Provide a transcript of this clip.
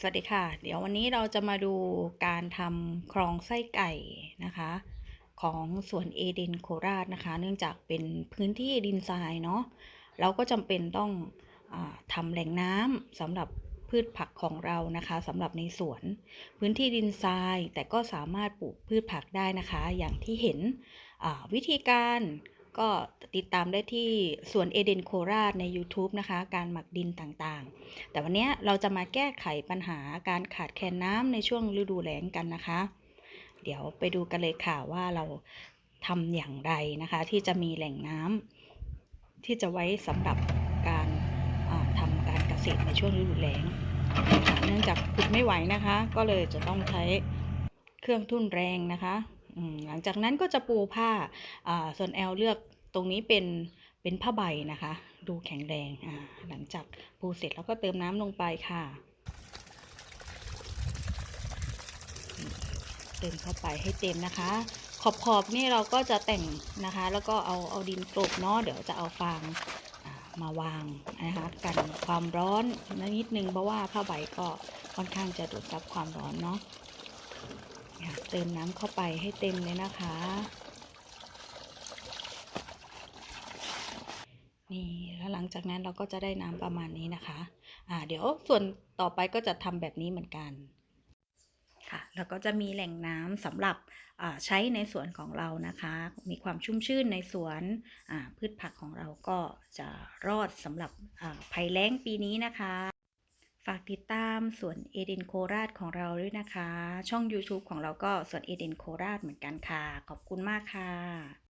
สวัสดีค่ะ เดี๋ยววันนี้เราจะมาดูการทำครองไส้ไก่นะคะ ของสวนเอเดนโคราชนะคะ เนื่องจากเป็นพื้นที่ดินทรายเนาะเราก็จำเป็นต้องอทำแหล่งน้ำสำหรับพืชผักของเรานะคะสำหรับในสวนพื้นที่ดินทรายแต่ก็สามารถปลูกพืชผักได้นะคะ อย่างที่เห็นวิธีการ ก็ติดตามได้ที่สวนเอเดนโคราชใน YouTube นะคะ การหมักดินต่างๆ แต่วันนี้เราจะมาแก้ไขปัญหาการขาดแคลนน้ำในช่วงฤดูแล้งกันนะคะ เดี๋ยวไปดูกันเลยค่ะว่าเราทำอย่างไรนะคะ ที่จะมีแหล่งน้ำที่จะไว้สำหรับการทำการเกษตรในช่วงฤดูแล้งเนื่องจากขุดไม่ไหวนะคะ ก็เลยจะต้องใช้เครื่องทุ่นแรงนะคะ หลังจากนั้นก็จะปูผ้าส่วนแอลเลือกตรงนี้เป็นเป็นผ้าใบนะคะ ดูแข็งแรงหลังจากปูเสร็จแล้วก็เติมน้ำลงไปค่ะ เติมเข้าไปให้เต็มนะคะ ขอบขอบๆนี่เราก็จะแต่งนะคะ แล้วก็เอาเอาดินกลบเนาะเดี๋ยวจะเอาฟางมาวางนะคะกันความร้อนนิดนึงเพราะว่าผ้าใบก็ค่อนข้างจะดูดซับความร้อนเนาะ เติมน้ำเข้าไปให้เต็มเลยนะคะ นี่แล้วหลังจากนั้นเราก็จะได้น้ำประมาณนี้นะคะ อ่า เดี๋ยวส่วนต่อไปก็จะทำแบบนี้เหมือนกันค่ะแล้วก็จะมีแหล่งน้ำสำหรับใช้ในสวนของเรานะคะ มีความชุ่มชื่นในสวนพืชผักของเราก็จะรอดสำหรับภัยแล้งปีนี้นะคะ ฝากติดตามสวนเอเดนโคราชของเราด้วยนะคะ ช่อง YouTube ของเราก็สวนเอเดนโคราชเหมือนกันค่ะ ขอบคุณมากค่ะ